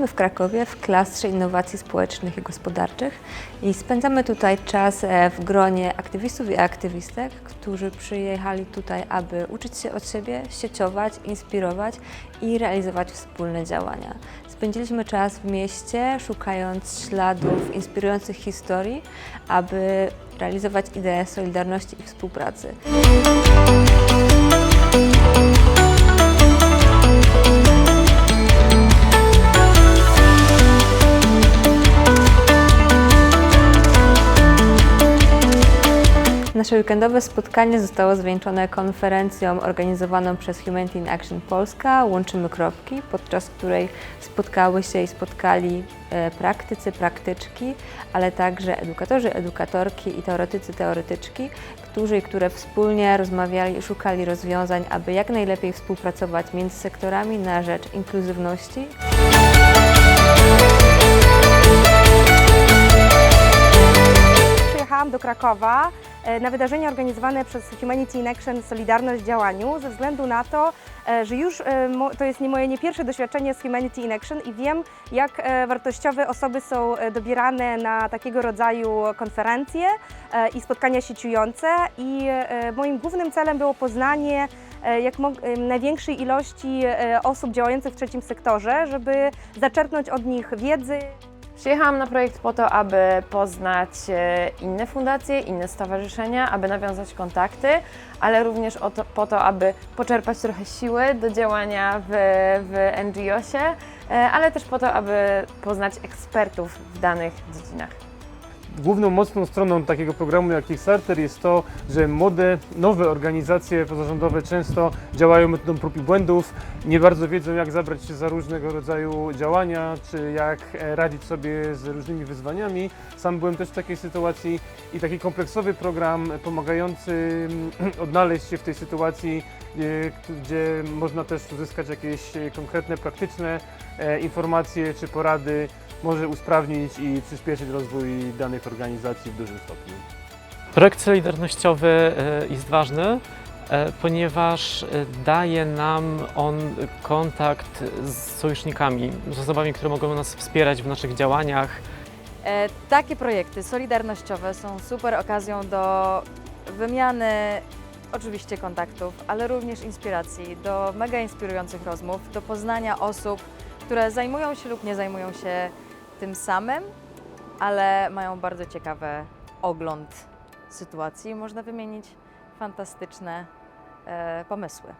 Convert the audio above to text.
Jesteśmy w Krakowie w klastrze innowacji społecznych i gospodarczych i spędzamy tutaj czas e, w gronie aktywistów i aktywistek, którzy przyjechali tutaj, aby uczyć się od siebie, sieciować, inspirować i realizować wspólne działania. Spędziliśmy czas w mieście, szukając śladów inspirujących historii, aby realizować ideę solidarności i współpracy. Nasze weekendowe spotkanie zostało zwieńczone konferencją organizowaną przez Humanity in Action Polska. Łączymy Kropki, podczas której spotkały się i spotkali e, praktycy, praktyczki, ale także edukatorzy, edukatorki i teoretycy, teoretyczki, którzy i które wspólnie rozmawiali i szukali rozwiązań, aby jak najlepiej współpracować między sektorami na rzecz inkluzywności do Krakowa e, na wydarzenie organizowane przez Humanity in Action Solidarność w działaniu ze względu na to, e, że już e, to jest nie moje nie pierwsze doświadczenie z Humanity in Action i wiem, jak wartościowe osoby są dobierane na takiego rodzaju konferencje i spotkania sieciujące i moim głównym celem było poznanie jak największej ilości osób działających w trzecim sektorze, żeby zaczerpnąć od nich wiedzy, Przyjechałam na projekt po to, aby poznać e, inne fundacje, inne stowarzyszenia, aby nawiązać kontakty, ale również to, po to, aby poczerpać trochę siły do działania w, w NGO-sie, e, ale też po to, aby poznać ekspertów w danych dziedzinach. Główną mocną stroną takiego programu jak Kickstarter jest to, że młode, nowe organizacje pozarządowe często działają metodą prób i błędów, nie bardzo wiedzą jak zabrać się za różnego rodzaju działania, czy jak e, radzić sobie z różnymi wyzwaniami. Sam byłem też w takiej sytuacji i taki kompleksowy program pomagający mm, odnaleźć się w tej sytuacji, e, gdzie można też uzyskać jakieś e, konkretne, praktyczne informacje czy porady, może usprawnić i przyspieszyć rozwój danych organizacji w dużym stopniu. Projekt solidarnościowy e, jest ważny, e, ponieważ e, daje nam on kontakt z sojusznikami, z osobami, które mogą nas wspierać w naszych działaniach. E, Takie projekty solidarnościowe są super okazją do wymiany oczywiście kontaktów, ale również inspiracji, do mega inspirujących rozmów, do poznania osób, które zajmują się lub nie zajmują się tym samym, ale mają bardzo ciekawy ogląd sytuacji. Można wymienić fantastyczne e, pomysły.